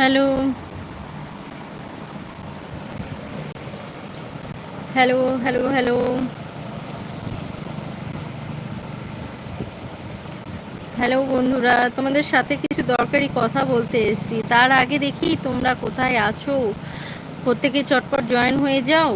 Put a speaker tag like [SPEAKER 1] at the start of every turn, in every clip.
[SPEAKER 1] Hello. Hello hello hello. Hello বন্ধুরা, তোমাদের সাথে কিছু দরকারি কথা বলতে এসেছি। তার আগে দেখি তোমরা কোথায় আছো? প্রত্যেকে চটপট জয়েন হয়ে যাও।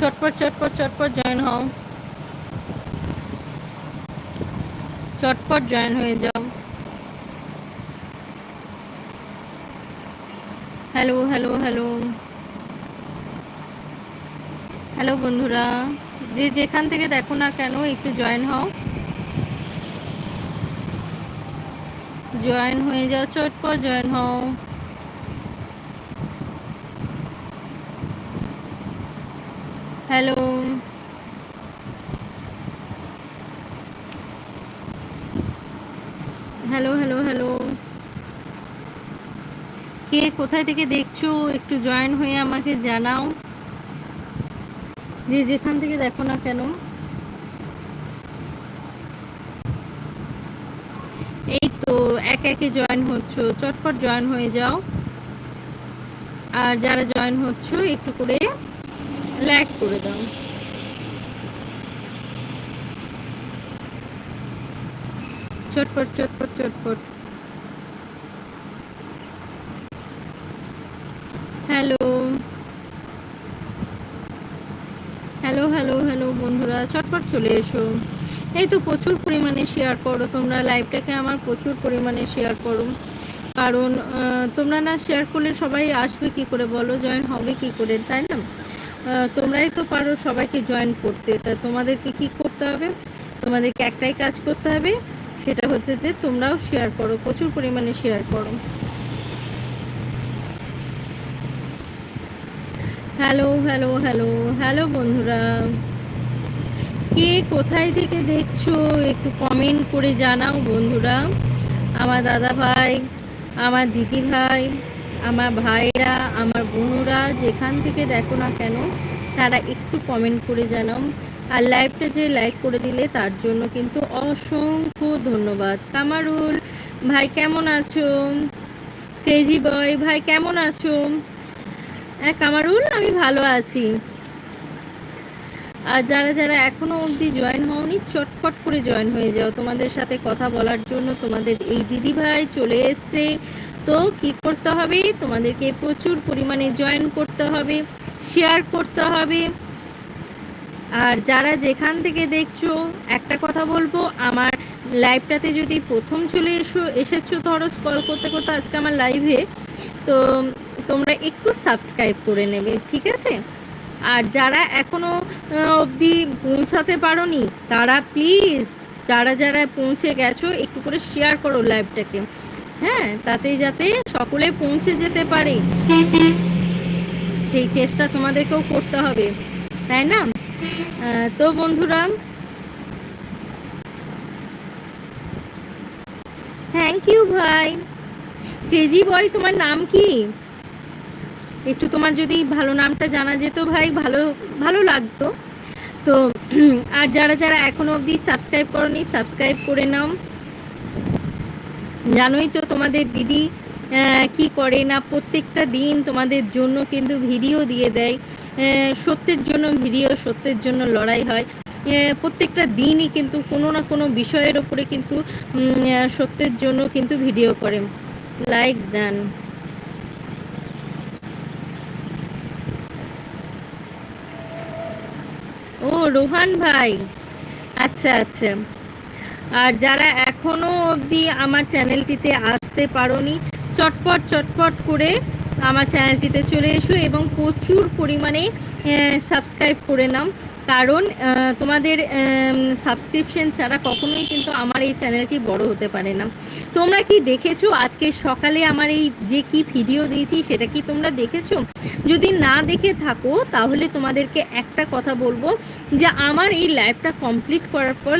[SPEAKER 1] চটপট চটপট চটপট জয়েন হও। চটপট জয়েন হয়ে যাও। হ্যালো হ্যালো হ্যালো হ্যালো বন্ধুরা, যে যেখান থেকে দেখো না কেন, একটু জয়েন হও। জয়েন হয়ে যাও, চটপট জয়েন হও। হ্যালো। Hello hello hello. কে কোথায় থেকে দেখছ? একটু জয়েন হয়ে আমাকে জানাও। যে যেখান থেকে দেখো না কেন। এই তো, এক একে জয়েন হচ্ছ। চটপট জয়েন হয়ে যাও। আর যারা জয়েন হচ্ছ, একটু করে লাইক করে দাও। চটপট চটপট চটপট। হ্যালো হ্যালো হ্যালো হ্যালো বন্ধুরা, চটপট চলে এসো। এই তো প্রচুর পরিমাণে শেয়ার করো, তোমরা লাইভটাকে আমার প্রচুর পরিমাণে শেয়ার করো। কারণ তোমরা না শেয়ার করলে সবাই আসবে কি করে বলো? জয়েন হবে কি করে? তাই না? তোমরাই তো পারো সবাইকে জয়েন করতে। তা তোমাদেরকে কি করতে হবে? তোমাদেরকে একটাই কাজ করতে হবে, সেটা হচ্ছে যে তোমরাও শেয়ার করো, প্রচুর পরিমাণে শেয়ার করো। হ্যালো হ্যালো হ্যালো হ্যালো বন্ধুরা। কে কোথায় থেকে দেখছ? একটু কমেন্ট করে জানাও বন্ধুরা। আমার দাদা ভাই আমার দিদি ভাই আমার ভাইরা, আমার বোনরা যেখান থেকে দেখো না কেন, তারা একটু কমেন্ট করে জানাও। আর লাইভটা যে লাইক করে দিলে, তার জন্য কিন্তু অসংখ্য ধন্যবাদ। কামারুল, ভাই কেমন আছো? ক্রেজি বয় ভাই কেমন আছো? হ্যাঁ কামারুল, আমি ভালো আছি। আর যারা যারা এখনও অবধি জয়েন হওনি, চটফট করে জয়েন হয়ে যাও। তোমাদের সাথে কথা বলার জন্য তোমাদের এই দিদি ভাই চলে এসছে। তো কি করতে হবে? তোমাদেরকে প্রচুর পরিমাণে জয়েন করতে হবে শেয়ার করতে হবে। আর যারা যেখান থেকে দেখছ, একটা কথা বলব, আমার লাইভটাতে যদি প্রথম চলে এসো, এসেছ, ধরো কল করতে করতে আজকে আমার লাইভে তো তোমরা একটু সাবস্ক্রাইব করে নেবে, ঠিক আছে? আর যারা এখনও অবধি পৌঁছাতে পারোনি, তারা প্লিজ যারা যারা পৌঁছে গেছো, একটু করে শেয়ার করো লাইভটাকে হ্যাঁ তাতে যাতে সকলে পৌঁছে যেতে পারে। সেই চেষ্টা তোমাদেরকেও করতে হবে, তাই না? তো বন্ধুরা থ্যাংক ইউ ভাই। ক্রেজি বয় তোমার নাম কি? একটু তোমার যদি ভালো নামটা জানা যেত ভাই, ভালো ভালো লাগতো। তো, আর যারা যারা এখনও অবধি সাবস্ক্রাইব করনি সাবস্ক্রাইব করে নাও। জানোই তো তোমাদের দিদি কি করে না প্রত্যেকটা দিন তোমাদের জন্য কিন্তু ভিডিও দিয়ে দেয়। সত্যের জন্য ভিডিও, সত্যের জন্য লড়াই হয়। প্রত্যেকটা দিনই কিন্তু কোনো না কোনো বিষয়ের ওপরে কিন্তু সত্যের জন্য কিন্তু ভিডিও করে। লাইক দেন ও, রোহান ভাই। আচ্ছা আচ্ছা। আর যারা এখনও অবধি আমার চ্যানেলটিতে আসতে পারোনি। চটপট চটপট করে আমার চ্যানেলটিতে চলে এসো এবং প্রচুর পরিমাণে সাবস্ক্রাইব করে নাও। কারণ তোমাদের সাবস্ক্রিপশন ছাড়া কখনোই কিন্তু আমার এই চ্যানেলটি বড় হতে পারে না। তোমরা কি দেখেছ? আজকে সকালে আমার এই যে কি ভিডিও দিয়েছি, সেটা কি তোমরা দেখেছ? যদি না দেখে থাকো, তাহলে তোমাদেরকে একটা কথা বলব, যে আমার এই লাইভটা কমপ্লিট করার পর,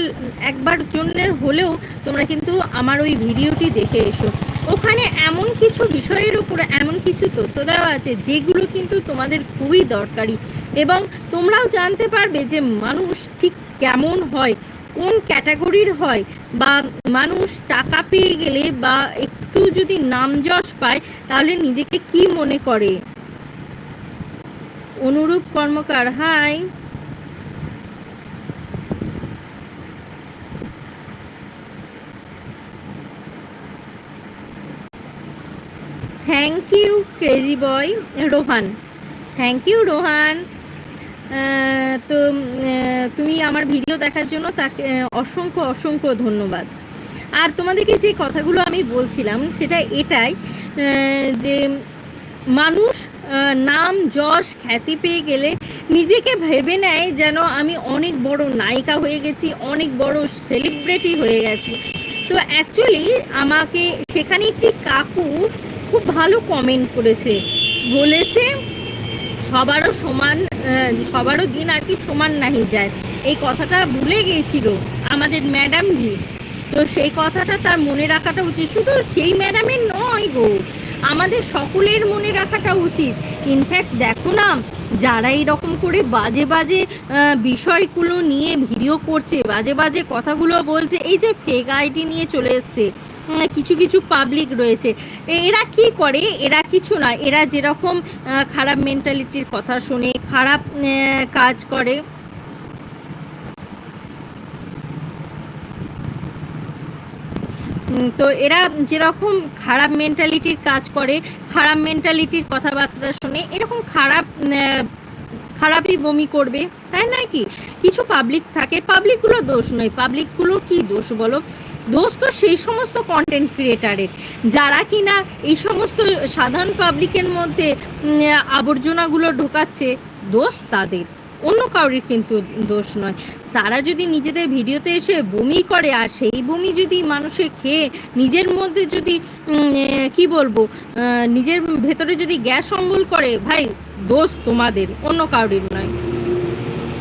[SPEAKER 1] একবার জন্যের হলেও তোমরা কিন্তু আমার ওই ভিডিওটি দেখে এসো। ওখানে এমন কিছু বিষয়ের উপরে এমন কিছু তথ্য দেওয়া আছে, যেগুলো কিন্তু তোমাদের খুবই দরকারি। এবং তোমরাও জানতে পারবে যে মানুষ ঠিক কেমন হয়, কোন ক্যাটাগরির হয় বা মানুষ টাকা পেয়ে গেলে বা একটু যদি নাম যশ পায় তাহলে নিজেকে কি মনে করে? Anurup Karmakar, hi. Thank you crazy boy Rohan thank you Rohan তো তুমি আমার ভিডিও দেখার জন্য তাকে অসংখ্য অসংখ্য ধন্যবাদ। আর তোমাদেরকে যে কথাগুলো আমি বলছিলাম, সেটা এটাই যে মানুষ নাম, যশ, খ্যাতি পেয়ে গেলে নিজেকে ভেবে নেয় যেন আমি অনেক বড় নায়িকা হয়ে গেছি, অনেক বড় সেলিব্রিটি হয়ে গেছি। তো অ্যাকচুয়ালি আমাকে সেখানে একটি কাকু খুব ভালো কমেন্ট করেছে, বলেছে সবারও সমান সবারও দিন আর কি সমান নাহি যায়। এই কথাটা ভুলে গিয়েছিল আমাদের ম্যাডাম জি। তো সেই কথাটা তার মনে রাখাটা উচিত। শুধু সেই ম্যাডামের নয় গো, আমাদের সকলের মনে রাখাটা উচিত। ইনফ্যাক্ট দেখো না, যারা এরকম করে বাজে বাজে বিষয়গুলো নিয়ে ভিডিও করছে, বাজে বাজে কথাগুলো বলছে, এই যে ফেক আইডি নিয়ে চলে এসছে। কিছু কিছু পাবলিক রয়েছে। এরা কি করে? এরা কিছু না এরা যেরকম খারাপ মেন্টালিটির কথা শুনে, খারাপ কাজ করে। তো এরা যেরকম খারাপ মেন্টালিটির কাজ করে, খারাপ মেন্টালিটির কথাবার্তা শুনে, এরকম খারাপ খারাপই বমি করবে, তাই নয় কি? কিছু পাবলিক থাকে পাবলিকগুলো দোষ নয়। পাবলিকগুলো কি দোষ বলো? দোষ তো সেই সমস্ত কন্টেন্ট ক্রিয়েটারের যারা কিনা এই সমস্ত সাধারণ পাবলিকের মধ্যে আবর্জনাগুলো ঢোকাচ্ছে, দোষ তাদের। অন্য কাউরির কিন্তু দোষ নয়। তারা যদি নিজেদের ভিডিওতে এসে বমি করে, আর সেই বমি যদি মানুষে খেয়ে নিজের মধ্যে যদি কি বলব নিজের ভেতরে যদি গ্যাস অম্বল করে, ভাই, দোষ তোমাদের, অন্য কাউরির নয়।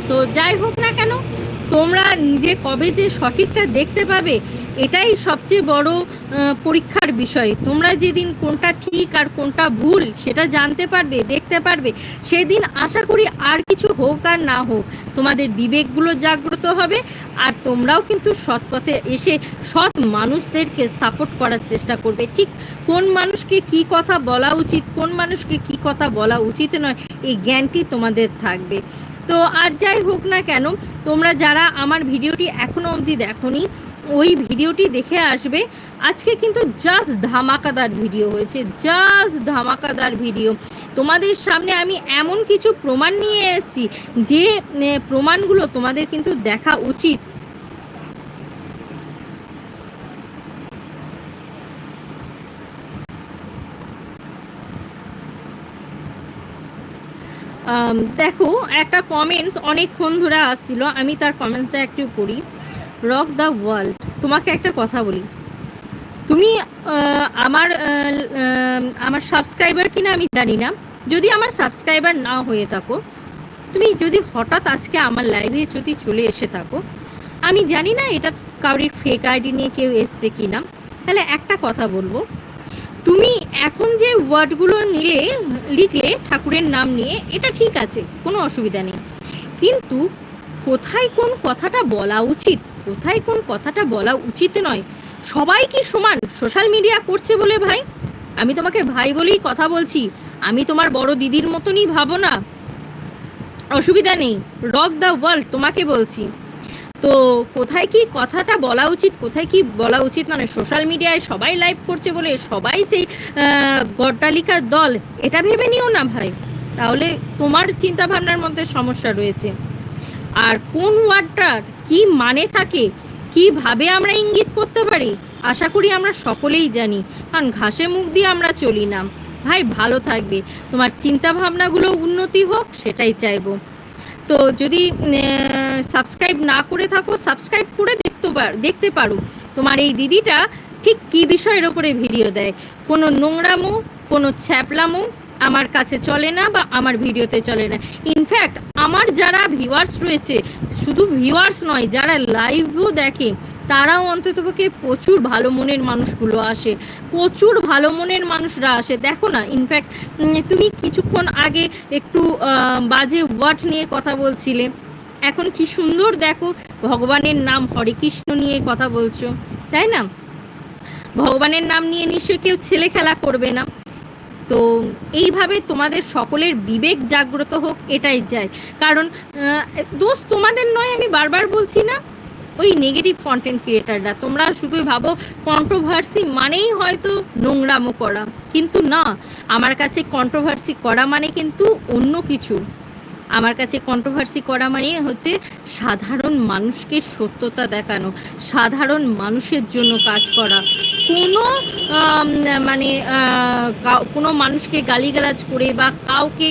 [SPEAKER 1] তো যাই হোক না কেন, তোমরা নিজে কবে যে সঠিকটা দেখতে পাবে এটাই সবচেয়ে বড় পরীক্ষার বিষয়। তোমরা যেদিন কোনটা ঠিক আর কোনটা ভুল, সেটা জানতে পারবে, দেখতে পারবে। সেদিন আশা করি আর কিছু হোক আর না হোক, তোমাদের বিবেকগুলো জাগ্রত হবে আর তোমরাও কিন্তু সৎ পথে এসে সৎ মানুষদেরকে সাপোর্ট করার চেষ্টা করবে। ঠিক কোন মানুষকে কি কথা বলা উচিত, কোন মানুষকে কি কথা বলা উচিত নয়, এই জ্ঞানটি তোমাদের থাকবে। তো আর যাই হোক না কেন, তোমরা যারা আমার ভিডিওটি এখনও অবধি দেখোনি ওই ভিডিওটি দেখে আসবে। আজকে কিন্তু জাস্ট ধামাকাদার ভিডিও হয়েছে জাস্ট ধামাকাদার ভিডিও। তোমাদের সামনে আমি এমন কিছু প্রমাণ নিয়ে এসেছি, যে প্রমাণগুলো তোমাদের কিন্তু দেখা উচিত। দেখো, একটা কমেন্টস অনেকক্ষণ ধরে আসছিল, আমি তার কমেন্টসটা একটু পড়ি। রক দ্য ওয়ার্ল্ড তোমাকে একটা কথা বলি। তুমি আমার আমার সাবস্ক্রাইবার কিনা আমি জানি না। যদি আমার সাবস্ক্রাইবার না হয়ে থাকো, তুমি যদি হঠাৎ আজকে আমার লাইভে যদি চলে এসে থাকো, আমি জানি না এটা কাউরির ফেক আইডি নিয়ে কেউ এসছে কি না তাহলে একটা কথা বলব। তুমি এখন যে ওয়ার্ডগুলো নিলে, লিখলে ঠাকুরের নাম নিয়ে, এটা ঠিক আছে, কোনো অসুবিধা নেই। কিন্তু কোথায় কোন কথাটা বলা উচিত? কোথায় কোন কথাটা বলা উচিত নয়। সবাই কি সমান? সোশ্যাল মিডিয়া করছে বলে ভাই? আমি তোমাকে ভাই বলেই কথা বলছি। আমি তোমার বড় দিদির মতনই ভাবো না। অসুবিধা নেই। রক দ্য ওয়ার্ল্ড তোমাকে বলছি। তো কোথায় কি কথাটা বলা উচিত, কোথায় কি বলা উচিত মানে সোশ্যাল মিডিয়ায় সবাই লাইভ করছে বলে সবাই সেই গড্ডালিকার দল। এটা ভেবে নিও না ভাই। তাহলে তোমার চিন্তা ভাবনার মধ্যে সমস্যা রয়েছে। আর কোন ওয়ার্ডটার কি মানে থাকে? কীভাবে আমরা ইঙ্গিত করতে পারি? আশা করি আমরা সকলেই জানি, কারণ ঘাসে মুখ দিয়ে আমরা চলি না। ভাই, ভালো থাকবে। তোমার চিন্তা ভাবনাগুলো উন্নতি হোক, সেটাই চাইব। তো যদি সাবস্ক্রাইব না করে থাকো সাবস্ক্রাইব করে দেখতে পার দেখতে পারো তোমার এই দিদিটা ঠিক কি বিষয়ের ওপরে ভিডিও দেয়। কোনো নোংরামো, কোনো ছ্যাপলামো আমার কাছে চলে না বা আমার ভিডিওতে চলে না। ইনফ্যাক্ট আমার যারা ভিউয়ার্স রয়েছে, শুধু ভিউয়ার্স নয়, যারা লাইভও দেখে, তারাও অন্ততপক্ষে প্রচুর ভালো মনের মানুষগুলো আসে। প্রচুর ভালো মনের মানুষরা আসে। দেখো না ইনফ্যাক্ট তুমি কিছুক্ষণ আগে একটু বাজে ওয়ার্ড নিয়ে কথা বলছিলে। এখন কি সুন্দর দেখো, ভগবানের নাম হরে কৃষ্ণ নিয়ে কথা বলছো, তাই না? ভগবানের নাম নিয়ে নিশ্চয়ই কেউ ছেলে খেলা করবে না। তো এইভাবে তোমাদের সকলের বিবেক জাগ্রত হোক, এটাই চাই। কারণ দোষ তোমাদের নয়, আমি বারবার বলছি না, ওই নেগেটিভ কন্টেন্ট ক্রিয়েটাররা তোমরা শুধুই ভাবো কন্ট্রোভার্সি মানেই হয়তো নোংরামো করা। কিন্তু না, আমার কাছে কন্ট্রোভার্সি করা মানে কিন্তু অন্য কিছু। আমার কাছে কন্ট্রোভার্সি করা মানে হচ্ছে সাধারণ মানুষকে সত্যতা দেখানো, সাধারণ মানুষের জন্য কাজ করা। কোনো মানে কোনো মানুষকে গালিগালাজ করে বা কাউকে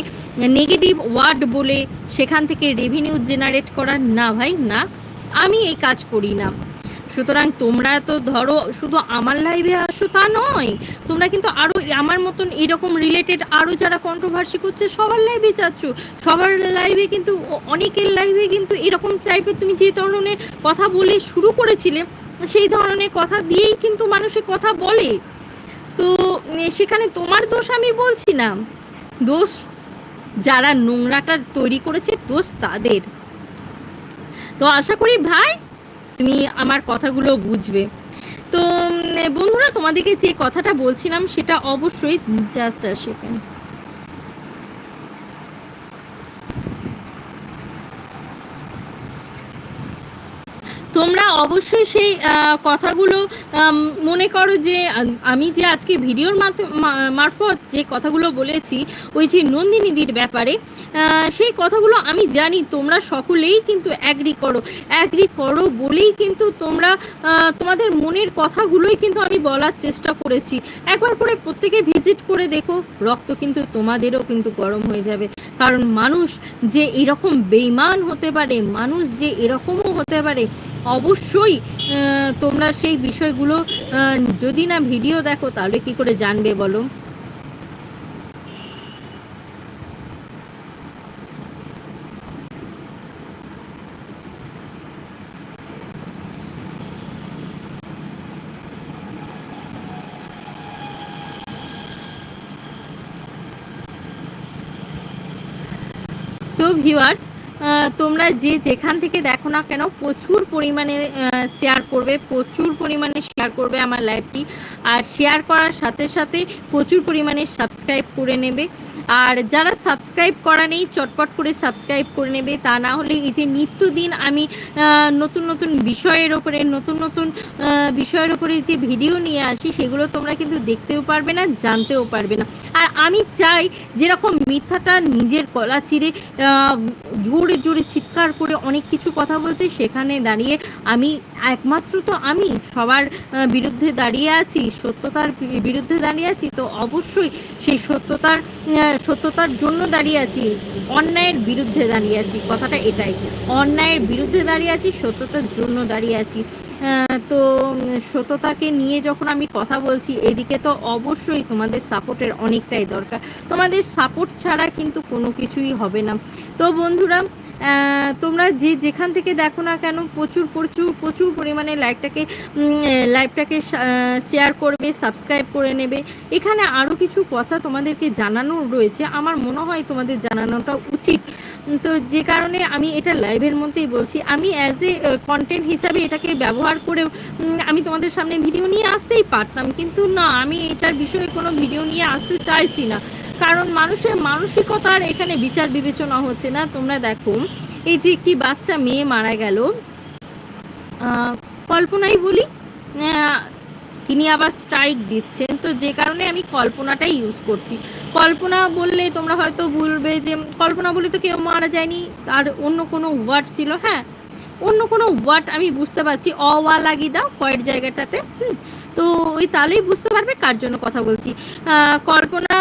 [SPEAKER 1] নেগেটিভ ওয়ার্ড বলে সেখান থেকে রেভিনিউ জেনারেট করা না ভাই, না। আমি এই কাজ করি না। সুতরাং তোমরা তো ধরো, শুধু আমার লাইভে আসো তা নয়, তোমরা কিন্তু আরও আমার মতন এরকম রিলেটেড আরও যারা কন্ট্রোভার্সি করছে, সবার লাইভে যাচ্ছ। সবার লাইভে কিন্তু অনেকের লাইভে কিন্তু এরকম টাইপের তুমি যে ধরনের কথা বলে শুরু করেছিলে সেই ধরনের কথা দিয়েই কিন্তু মানুষে কথা বলে। তো সেখানে তোমার দোষ আমি বলছি না। দোষ যারা নোংরাটা তৈরি করেছে, দোষ তাদের। তো আশা করি ভাই, তুমি আমার কথাগুলো বুঝবে। তো বন্ধুরা, তোমাদেরকে যে কথাটা বলছিলাম সেটা অবশ্যই জাস্ট সেকেন্ড তোমরা অবশ্যই সেই কথাগুলো মনে করো যে, আমি যে আজকে ভিডিওর মারফত যে কথাগুলো বলেছি, ওই যে নন্দিনীদির ব্যাপারে সেই কথাগুলো আমি জানি, তোমরা সকলেই কিন্তু অ্যাগ্রি করো। অ্যাগ্রি করো বলেই কিন্তু তোমরা তোমাদের মনের কথাগুলোই কিন্তু আমি বলার চেষ্টা করেছি। একবার করে প্রত্যেকে ভিজিট করে দেখো, রক্ত কিন্তু তোমাদেরও কিন্তু গরম হয়ে যাবে। কারণ মানুষ যে এরকম বেইমান হতে পারে, মানুষ যে এরকমও হতে পারে, অবশ্যই তোমরা সেই বিষয়গুলো যদি না ভিডিও দেখো, তাহলে কি করে জানবে বলো তো ভিউয়ার্স তোমরা যে যেখান থেকে দেখো না কেন, প্রচুর পরিমাণে শেয়ার করবে, প্রচুর পরিমাণে শেয়ার করবে আমার লাইভটি আর শেয়ার করার সাথে সাথে প্রচুর পরিমাণে সাবস্ক্রাইব করে নেবে। আর যারা সাবস্ক্রাইব করা নেই, চটপট করে সাবস্ক্রাইব করে নেবে। তা না হলে এই যে নিত্যদিন আমি নতুন নতুন বিষয়ের ওপরে, নতুন নতুন বিষয়ের ওপরে যে ভিডিও নিয়ে আসি, সেগুলো তোমরা কিন্তু দেখতেও পারবে না, জানতেও পারবে না। আর আমি চাই যেরকম মিথ্যাটা নিজের গলা চিরে জোরে জোরে চিৎকার করে অনেক কিছু কথা বলছে, সেখানে দাঁড়িয়ে আমি একমাত্র তো আমি সবার বিরুদ্ধে দাঁড়িয়ে আছি, সত্যতার বিরুদ্ধে দাঁড়িয়ে আছি, তো অবশ্যই সেই সত্যতার সত্যতার জন্য দাঁড়িয়ে আছি, অন্যায়ের বিরুদ্ধে দাঁড়িয়ে আছি, কথাটা এটাই। অন্যায়ের বিরুদ্ধে দাঁড়িয়ে আছি, সত্যতার জন্য দাঁড়িয়ে আছি। তো সততাকে নিয়ে যখন আমি কথা বলছি, এদিকে তো অবশ্যই তোমাদের সাপোর্টের অনেকটাই দরকার। তোমাদের সাপোর্ট ছাড়া কিন্তু কোনো কিছুই হবে না। তো বন্ধুরা তোমরা যে যেখান থেকে দেখো না কেন, প্রচুর প্রচুর প্রচুর পরিমাণে লাইভটাকে লাইভটাকে শেয়ার করবে সাবস্ক্রাইব করে নেবে। এখানে আরও কিছু কথা তোমাদেরকে জানানো রয়েছে। আমার মনে হয় তোমাদের জানানোটা উচিত। তো যে কারণে আমি এটা লাইভের মধ্যেই বলছি। আমি অ্যাজ এ কন্টেন্ট হিসাবে এটাকে ব্যবহার করেও আমি তোমাদের সামনে ভিডিও নিয়ে আসতেই পারতাম। কিন্তু না, আমি এটার বিষয়ে কোনো ভিডিও নিয়ে আসতে চাইছি না। কারণ মানুষের মানসিকতার এখানে বিচার বিবেচনা হচ্ছে না। তোমরা দেখো, এই যে একটি বাচ্চা মেয়ে মারা গেল। কল্পনাই বলি তিনি আবার স্ট্রাইক দিচ্ছেন। তো যে কারণে আমি কল্পনাটাই ইউজ করছি। কল্পনা বললে তোমরা হয়তো বলবে যে কল্পনা বলে তো কেউ মারা যায়নি। আর অন্য কোনো ওয়ার্ড ছিল হ্যাঁ? অন্য কোনো ওয়ার্ড আমি বুঝতে পারছি অওয়া লাগিয়ে দাও কয়ের জায়গাটাতে তো ওই তাহলেই বুঝতে পারবে কার জন্য কথা বলছি। কল্পনা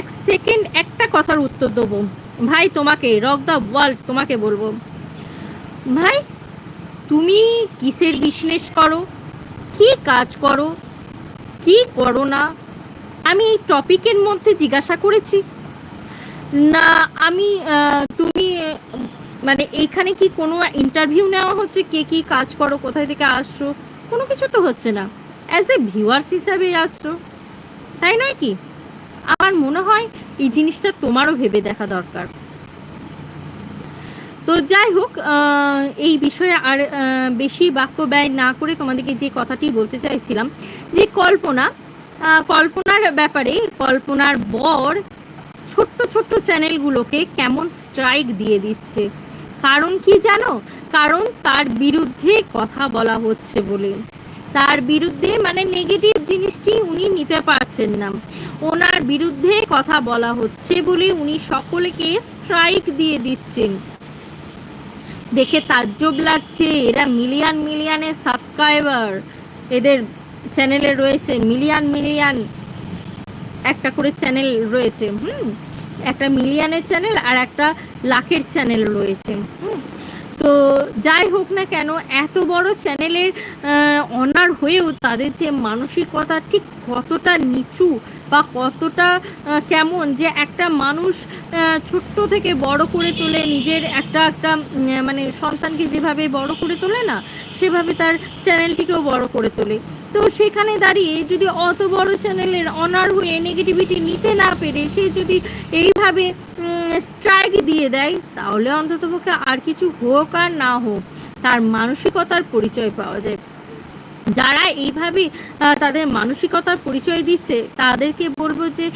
[SPEAKER 1] এক সেকেন্ড একটা কথার উত্তর দেবো। ভাই, তোমাকে রক দ্য ওয়ার্ল্ড তোমাকে বলব। ভাই, তুমি কিসের বিজনেস করো? কি কাজ করো? কি করো না? আমি এই টপিকের মধ্যে জিজ্ঞাসা করেছি। না, আমি তুমি মানে এইখানে কি কোনো ইন্টারভিউ নেওয়া হচ্ছে? কে কি কাজ করো? কোথায় থেকে আসছো? কোনো কিছু তো হচ্ছে না। অ্যাজ এ ভিউয়ার্স হিসাবে আসছো। তাই নয় কি? আমার মনে হয় এই জিনিসটা তোমারও ভেবে দেখা দরকার। তো যাই হোক এই বিষয়ে আর বেশি বাক্য ব্যয় না করে তোমাদেরকে যে কথাটি বলতে চাইছিলাম, যে কল্পনা কল্পনার ব্যাপারে, কল্পনার বর ছোট্ট ছোট্ট চ্যানেলগুলোকে কেমন স্ট্রাইক দিয়ে দিচ্ছে। কারণ কি জানো? কারণ তার বিরুদ্ধে কথা বলা হচ্ছে বলে। তার বিরুদ্ধে মানে নেগেটিভ জিনিসটি উনি নিতে পারছেন না। ওনার বিরুদ্ধে কথা বলা হচ্ছে বলে উনি সকলকে স্ট্রাইক দিয়ে দিচ্ছেন। দেখে তাজ্জব লাগছে, এরা মিলিয়ন মিলিয়নের সাবস্ক্রাইবার এদের চ্যানেলে রয়েছে মিলিয়ন মিলিয়ন একটা করে চ্যানেল রয়েছে, হুম? একটা মিলিয়নের চ্যানেল আর একটা লাখের চ্যানেল রয়েছে, হুম? তো যাই হোক না কেন, এত বড় চ্যানেলের অনার হয়েও তাদের যে মানসিকতা ঠিক কতটা নিচু বা কতটা কেমন যে একটা মানুষ ছোট্ট থেকে বড় করে তোলে, নিজের একটা একটা মানে সন্তানকে যেভাবে বড় করে তোলে না, সেভাবে তার চ্যানেলটিকেও বড় করে তোলে। তো সেখানে দাঁড়িয়ে যদি অত বড় চ্যানেলের অনার হয়ে নেগেটিভিটি নিতে না পেরে, সে যদি এইভাবে স্ট্রাইক দিয়ে দেয়, তাহলে অন্ততপক্ষে আর কিছু হোক আর না হোক, তার মানসিকতার পরিচয় পাওয়া যায়। যারা এইভাবে তাদের মানসিকতার পরিচয় দিচ্ছে, তাদেরকে বলব যে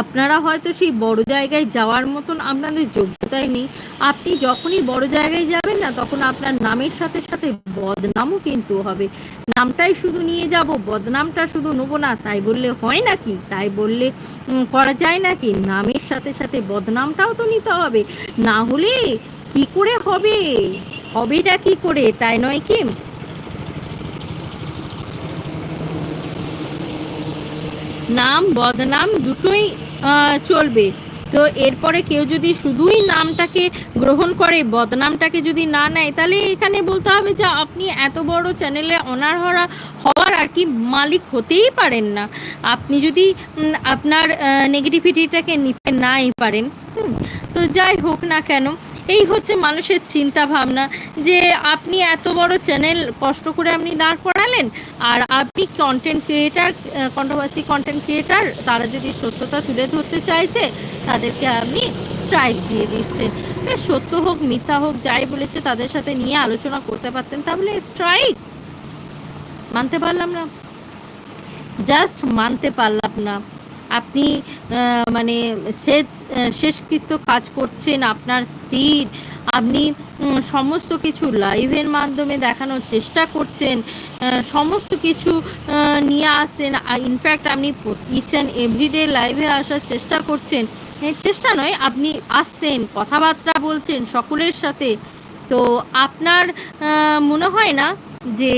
[SPEAKER 1] আপনারা হয়তো সেই বড় জায়গায় যাওয়ার মতন আপনাদের যোগ্যতাই নেই। আপনি যখনই বড় জায়গায় যাবেন না, তখন আপনার নামের সাথে সাথে বদনামও কিন্তু হবে। নামটাই শুধু নিয়ে যাব, বদনামটা শুধু নেব না, তাই বললে হয় নাকি? তাই বললে করা যায় নাকি? নামের সাথে সাথে বদনামটাও তো নিতে হবে। না হলে কি করে হবে? হবেটা কি করে? তাই নয় কি? নাম, বদনাম দুটোই চলবে। তো এরপরে কেউ যদি শুধুই নামটাকে গ্রহণ করে, বদনামটাকে যদি না নেয়, তাহলে এখানে বলতে হবে যে আপনি এত বড় চ্যানেলে অনার হরা হওয়ার আর কি মালিক হতেই পারেন না। আপনি যদি আপনার নেগেটিভিটিটাকে নিতে নাই পারেন তো যাই হোক না কেন এই হচ্ছে মানুষের চিন্তা ভাবনা যে আপনি এত বড় চ্যানেল কষ্ট করে আপনি দাঁড় করালেন আর আপনি content creator controversy content creator তারা যদি সত্যতা তুলে ধরতে চাইছে, তাদেরকে আপনি স্ট্রাইক দিয়ে দিচ্ছেন। সত্য হোক, মিথ্যা হোক, যাই বলেছে তাদের সাথে নিয়ে আলোচনা করতে পারতেন, তাহলে স্ট্রাইক মানতে পারলাম না। জাস্ট মানতে পারলাম না। আপনি মানে শেষ, শেষকৃত্য কাজ করছেন, আপনার স্ত্রীর আপনি সমস্ত কিছু লাইভের মাধ্যমে দেখানোর চেষ্টা করছেন সমস্ত কিছু নিয়ে আসছেন ইনফ্যাক্ট আপনি ইচ অ্যান্ড এভরিডে লাইভে আসার চেষ্টা করছেন। চেষ্টা নয়, আপনি আসছেন, কথাবার্তা বলছেন সকলের সাথে। তো আপনার মনে হয় না যে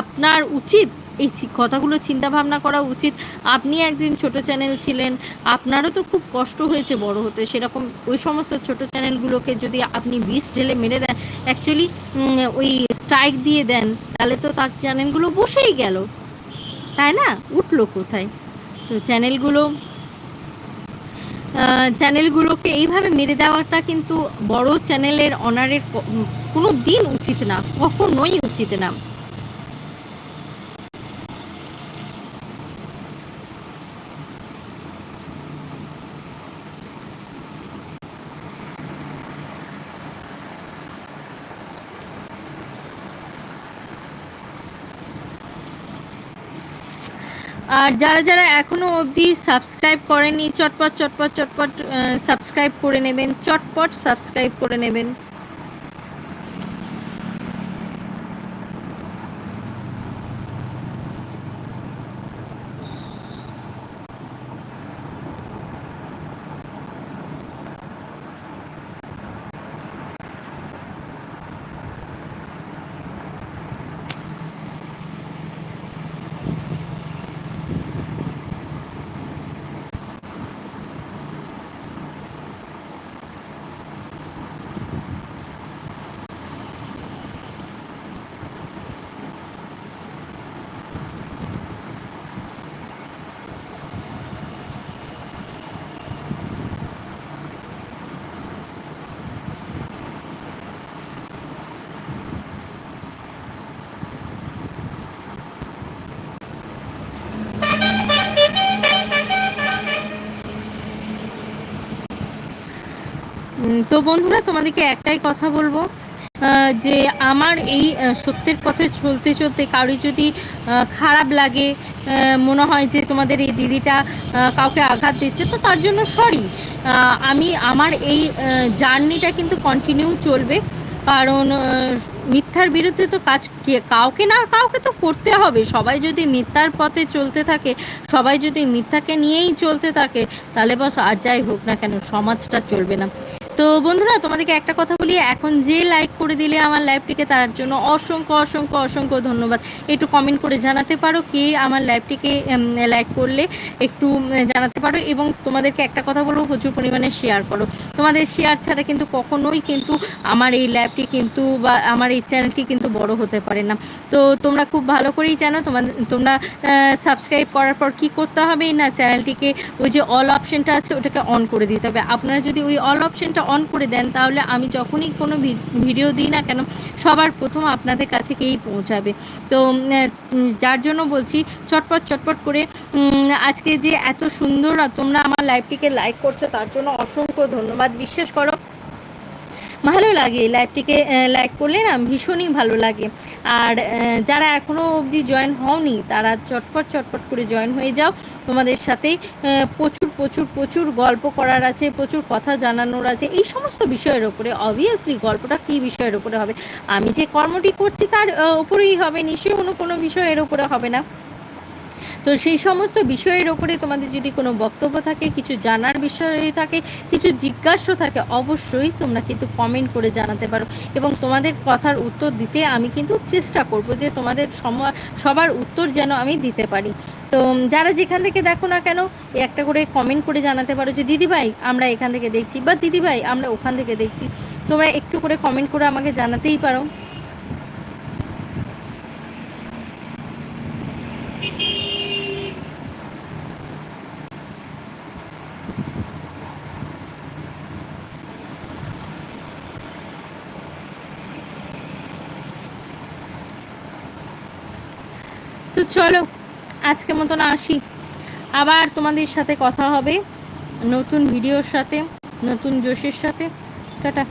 [SPEAKER 1] আপনার উচিত এই কথাগুলো চিন্তা ভাবনা করা উচিত। আপনি একদিন ছোট চ্যানেল ছিলেন, আপনারও তো খুব কষ্ট হয়েছে বড় হতে। সেরকম ওই সমস্ত ছোট চ্যানেলগুলোকে যদি আপনি বিষ ঢেলে মেরে দেন অ্যাকচুয়ালি ওই স্ট্রাইক দিয়ে দেন, তাহলে তো তার চ্যানেলগুলো বসেই গেল। তাই না? উঠল কোথায়? তো চ্যানেলগুলো চ্যানেলগুলোকে এইভাবে মেরে দেওয়াটা কিন্তু বড় চ্যানেলের অনারের কোনো দিন উচিত না, কখনোই উচিত না। আর যারা যারা এখনও অবধি সাবস্ক্রাইব করেনি, চটপট চটপট চটপট সাবস্ক্রাইব করে নেবেন, চটপট সাবস্ক্রাইব করে নেবেন। বন্ধুরা, তোমাদেরকে একটাই কথা বলব যে আমার এই সত্যের পথে চলতে চলতে কারোর যদি খারাপ লাগে মনে হয় যে তোমাদের এই দিদিটা কাউকে আঘাত দিচ্ছে, তো তার জন্য সরি আমি আমার এই জার্নিটা কিন্তু কন্টিনিউ চলবে, কারণ মিথ্যার বিরুদ্ধে তো কাজ কাউকে না, কাউকে তো করতে হবে। সবাই যদি মিথ্যার পথে চলতে থাকে, সবাই যদি মিথ্যাকে নিয়েই চলতে থাকে, তাহলে বস আর যাই হোক না কেন, সমাজটা চলবে না। তো বন্ধুরা, তোমাদেরকে একটা কথা বলি, এখন যে লাইক করে দিলে আমার লাইভটিকে তার জন্য অসংখ্য অসংখ্য অসংখ্য ধন্যবাদ। একটু কমেন্ট করে জানাতে পারো কে আমার লাইভটিকে লাইক করলে একটু জানাতে পারো এবং তোমাদেরকে একটা কথা বলব, প্রচুর পরিমাণে শেয়ার করো। তোমাদের শেয়ার ছাড়া কিন্তু কখনোই কিন্তু আমার এই লাইভটি কিন্তু বা আমার এই চ্যানেলটি কিন্তু বড় হতে পারে না। তো তোমরা খুব ভালো করেই জানো, তোমাদের, তোমরা সাবস্ক্রাইব করার পর কি করতে হবে না, চ্যানেলটিকে ওই যে অল অপশনটা আছে, ওটাকে অন করে দিতে হবে। আপনারা যদি ওই অল অপশনটা অন করে দেন, তাহলে আমি যখনই কোনো ভিডিও দিই না কেন, সবার প্রথম আপনাদের কাছে গিয়েই পৌঁছাবে। তো যার জন্য বলছি, চটপট চটপট করে আজকে যে এত সুন্দর তোমরা আমার লাইভটিকে লাইক করছ, তার জন্য অসংখ্য ধন্যবাদ। বিশ্বাস করো ভালো লাগে লাইভটিকে লাইক করলে না ভীষণই ভালো লাগে। আর যারা এখনও অবধি জয়েন হওনি তারা চটপট চটপট করে জয়েন হয়ে যাও। তোমাদের সাথে প্রচুর প্রচুর প্রচুর গল্প করার আছে প্রচুর কথা জানানোর আছে। এই সমস্ত বিষয়ের ওপরে অবভিয়াসলি গল্পটা কী বিষয়ের ওপরে হবে? আমি যে কর্মটি করছি তার আহ, ওপরেই হবে। নিশ্চয়ই অন্য কোনো বিষয়ের ওপরে হবে না। তো সেই সমস্ত বিষয়ের ওপরে তোমাদের যদি কোনো বক্তব্য থাকে, কিছু জানার বিষয় থাকে, কিছু জিজ্ঞাসা থাকে, অবশ্যই তোমরা কিন্তু কমেন্ট করে জানাতে পারো। এবং তোমাদের কথার উত্তর দিতে আমি কিন্তু চেষ্টা করব যে তোমাদের সবার উত্তর যেন আমি দিতে পারি। তো যারা যেখান থেকে দেখো না কেন একটা করে কমেন্ট করে জানাতে পারো যে, দিদিভাই, আমরা এখান থেকে দেখছি, বা, দিদিভাই, আমরা ওখান থেকে দেখছি। তোমরা একটু করে কমেন্ট করে আমাকে জানাতেই পারো তো চলো, আজকে মতন আসি। আবার তোমাদের সাথে কথা হবে নতুন ভিডিওর সাথে, নতুন জোশের সাথে। টাটা।